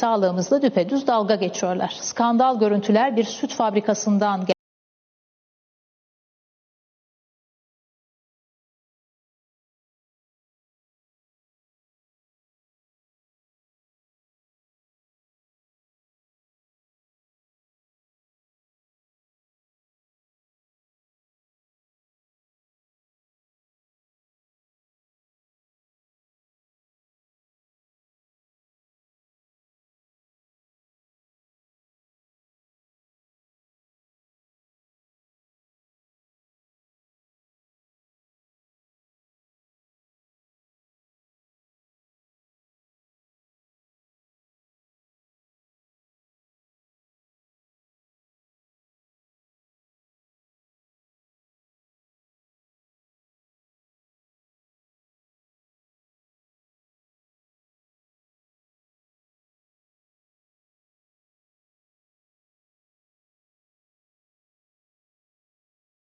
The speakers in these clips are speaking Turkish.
Sağlığımızla düpedüz dalga geçiyorlar. Skandal görüntüler bir süt fabrikasından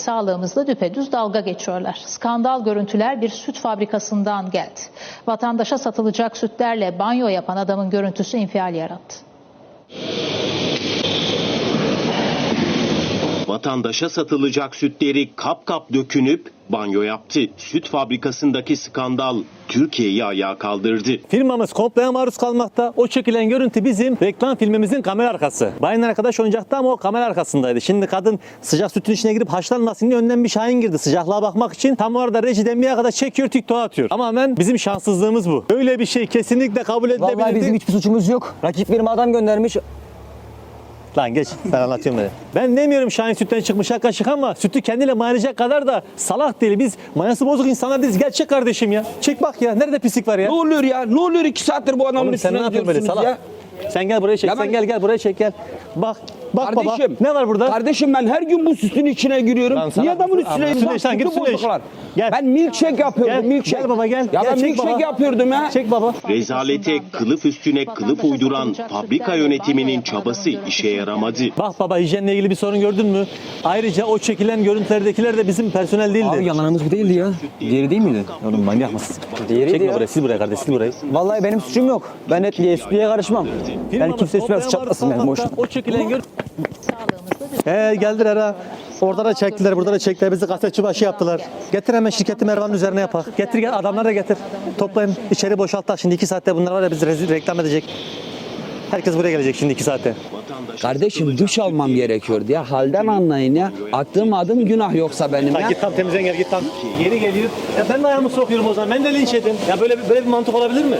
Sağlığımızla düpedüz dalga geçiyorlar. Skandal görüntüler bir süt fabrikasından geldi. Vatandaşa satılacak sütlerle banyo yapan adamın görüntüsü infial yarattı. Vatandaşa satılacak sütleri kap kap dökünüp banyo yaptı. Süt fabrikasındaki skandal Türkiye'yi ayağa kaldırdı. Firmamız kompleye maruz kalmakta. O çekilen görüntü bizim reklam filmimizin kamera arkası. Bayan arkadaş oyuncaktı ama o kamera arkasındaydı. Şimdi kadın sıcak sütün içine girip haşlanmasın diye önden bir şahin girdi sıcaklığa bakmak için. Tam orada rejiden bir kadar çekiyor TikTok'a atıyor. Tamamen bizim şanssızlığımız bu. Böyle bir şey kesinlikle kabul edilebilir Vallahi bizim hiçbir suçumuz yok. Rakip firma adam göndermiş. Lan geç ben anlatıyorum böyle. Ben demiyorum Şahin sütten çıkmış kaşık ama sütü kendiyle mayacak kadar da salak değil. Biz mayası bozuk insanlar değiliz. Gerçek kardeşim ya. Çek bak ya. Nerede pislik var ya? Ne oluyor ya? Ne oluyor iki saattir bu adamın Oğlum sen üstüne ne yapıyorsun böyle gidiyorsunuz salak? ya? Sen gel buraya çek. Ya sen ben- gel gel buraya çek gel. Bak. Bak Kardeşim. baba. Ne var burada? Kardeşim ben her gün bu sütün içine giriyorum. Lan sana- Niye adamın üstüne giriyorsun? sütüne sen gir, Sütü sütüne bozdular. Gel. Ben milkshake yapıyordum. Gel, milkshake. gel baba gel. Ya Gel, ben çek milkshake baba. yapıyordum ya. Çek baba. Rezalete kılıf üstüne kılıf uyduran fabrika yönetiminin çabası işe yaramadı. Bak baba hijyenle ilgili bir sorun gördün mü? Ayrıca o çekilen görüntülerdekiler de bizim personel değildi. Abi yalanımız bu değildi ya. Diğeri değil miydi? Oğlum manyak mısın? Diğeriydi Çekme ya. buraya, sil buraya kardeş, sil burayı. Vallahi benim suçum yok. Ben etliye sütlüye karışmam. Firmamız kimse üstüme çatlasın benim boşuna. O çekilen gör... He geldiler ha. Orada da çektiler, burada da çektiler. Bizi gazeteci başı yaptılar. Getir hemen şirketi Mervan'ın üzerine yapak. Getir gel, adamları da getir. Toplayın, içeri boşalttak. Şimdi iki saatte bunlar var ya rezil reklam edecek. Herkes buraya gelecek şimdi iki saatte. Kardeşim duş almam gerekiyordu ya. Halden anlayın ya. Attığım adım günah yoksa benim ya. git tam temizlen gel git tam. Yeri geliyor. Ya ben de ayağımı sokuyorum o zaman. Ben de linç edin. Ya böyle böyle bir mantık olabilir mi?